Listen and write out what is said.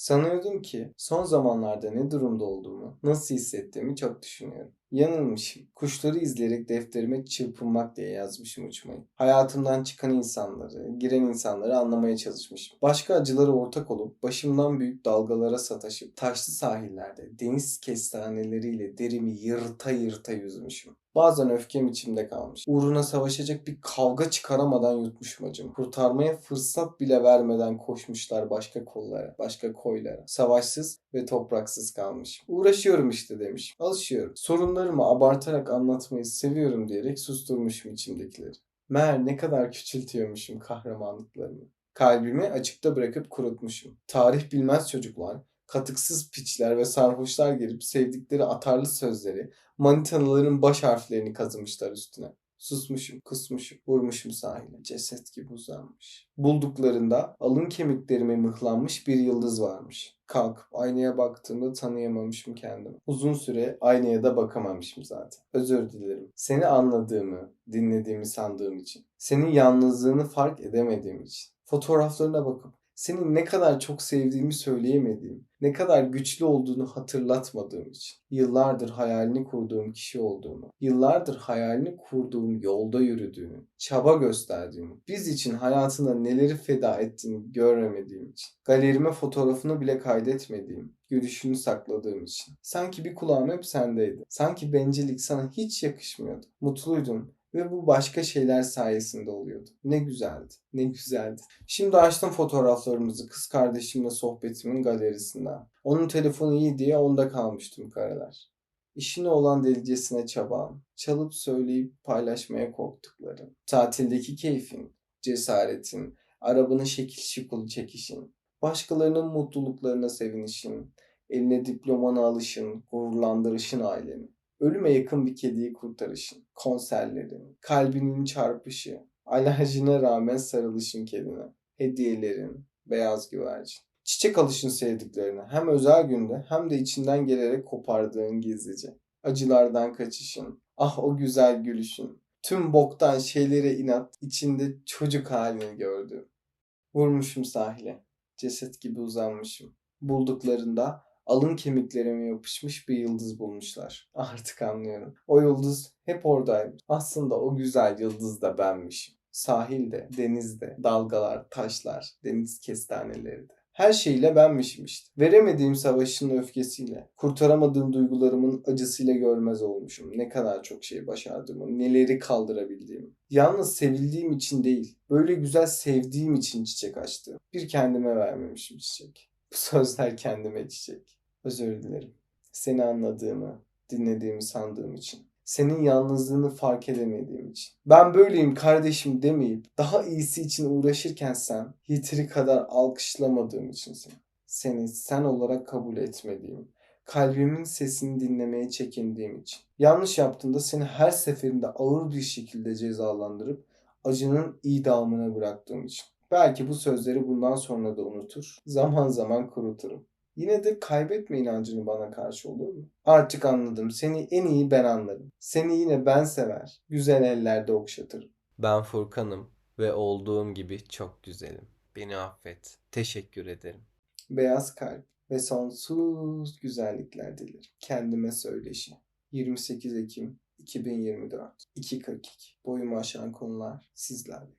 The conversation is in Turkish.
Sanıyordum ki son zamanlarda ne durumda olduğumu, nasıl hissettiğimi çok düşünüyorum. Yanılmışım. Kuşları izleyerek defterime çırpınmak diye yazmışım uçmayı. Hayatımdan çıkan insanları, giren insanları anlamaya çalışmışım. Başka acılara ortak olup başımdan büyük dalgalara sataşıp taşlı sahillerde deniz kestaneleriyle derimi yırta yırta yüzmüşüm. Bazen öfkem içimde kalmış. Uğruna savaşacak bir kavga çıkaramadan yutmuşum acımı. Kurtarmaya fırsat bile vermeden koşmuşlar başka kollara, başka koylara. Savaşsız ve topraksız kalmış. Uğraşıyorum işte demiş. Alışıyorum. Sorunlarımı abartarak anlatmayı seviyorum diyerek susturmuşum içimdekileri. Meğer ne kadar küçültüyormuşum kahramanlıklarımı. Kalbimi açıkta bırakıp kurutmuşum. Tarih bilmez çocuklar, katıksız piçler ve sarhoşlar gelip sevdikleri atarlı sözleri, manitanaların baş harflerini kazımışlar üstüne. Susmuşum, kusmuşum, vurmuşum sahile. Ceset gibi uzanmış. Bulduklarında alın kemiklerime mıhlanmış bir yıldız varmış. Kalkıp aynaya baktığımda tanıyamamışım kendimi. Uzun süre aynaya da bakamamışım zaten. Özür dilerim. Seni anladığımı, dinlediğimi sandığım için. Senin yalnızlığını fark edemediğim için. Fotoğraflarına bakıp seni ne kadar çok sevdiğimi söyleyemediğim, ne kadar güçlü olduğunu hatırlatmadığım için. Yıllardır hayalini kurduğum kişi olduğumu, yıllardır hayalini kurduğum yolda yürüdüğünü, çaba gösterdiğimi, biz için hayatında neleri feda ettiğini görmediğim için. Galerime fotoğrafını bile kaydetmediğim, gülüşünü sakladığım için. Sanki bir kulağım hep sendeydi. Sanki bencillik sana hiç yakışmıyordu. Mutluydum ve bu başka şeyler sayesinde oluyordu. Ne güzeldi, ne güzeldi. Şimdi açtım fotoğraflarımızı kız kardeşimle sohbetimin galerisinden. Onun telefonu iyi diye onda kalmıştım kareler. İşine olan delicesine çabam, çalıp söyleyip paylaşmaya korktuklarım, tatildeki keyfin, cesaretin, arabanın şekil şukulu çekişin, başkalarının mutluluklarına sevinişin, eline diplomanı alışın, gururlandırışın aileni, ölüme yakın bir kediyi kurtarışın, konserlerin, kalbinin çarpışı, alerjine rağmen sarılışın kedine, hediyelerin, beyaz güvercin. Çiçek alışın sevdiklerine hem özel günde hem de içinden gelerek kopardığın gizlice. Acılardan kaçışın, ah o güzel gülüşün, tüm boktan şeylere inat içinde çocuk halini gördüm. Vurmuşum sahile, ceset gibi uzanmışım. Bulduklarında alın kemiklerime yapışmış bir yıldız bulmuşlar. Artık anlıyorum. O yıldız hep oradaymış. Aslında o güzel yıldız da benmişim. Sahilde, denizde, dalgalar, taşlar, deniz kestaneleri de. Her şeyle benmişim işte. Veremediğim savaşın öfkesiyle, kurtaramadığım duygularımın acısıyla görmez olmuşum. Ne kadar çok şey başardığımı, neleri kaldırabildiğimi. Yalnız sevildiğim için değil, böyle güzel sevdiğim için çiçek açtı. Bir kendime vermemişim çiçek. Bu sözler kendime çiçek. Özür dilerim. Seni anladığımı, dinlediğimi sandığım için. Senin yalnızlığını fark edemediğim için. Ben böyleyim kardeşim demeyip daha iyisi için uğraşırken sen yeteri kadar alkışlamadığım için seni. Seni sen olarak kabul etmediğim, kalbimin sesini dinlemeye çekindiğim için. Yanlış yaptığında seni her seferinde ağır bir şekilde cezalandırıp acının idamına bıraktığım için. Belki bu sözleri bundan sonra da unutur, zaman zaman kuruturum. Yine de kaybetme inancını bana karşı olur mu? Artık anladım. Seni en iyi ben anlarım. Seni yine ben sever. Güzel ellerde okşatırım. Ben Furkan'ım ve olduğum gibi çok güzelim. Beni affet. Teşekkür ederim. Beyaz kalp ve sonsuz güzellikler dilerim. Kendime söyleşi. 28 Ekim 2024 2.42 Boyumu aşan konular sizlerle.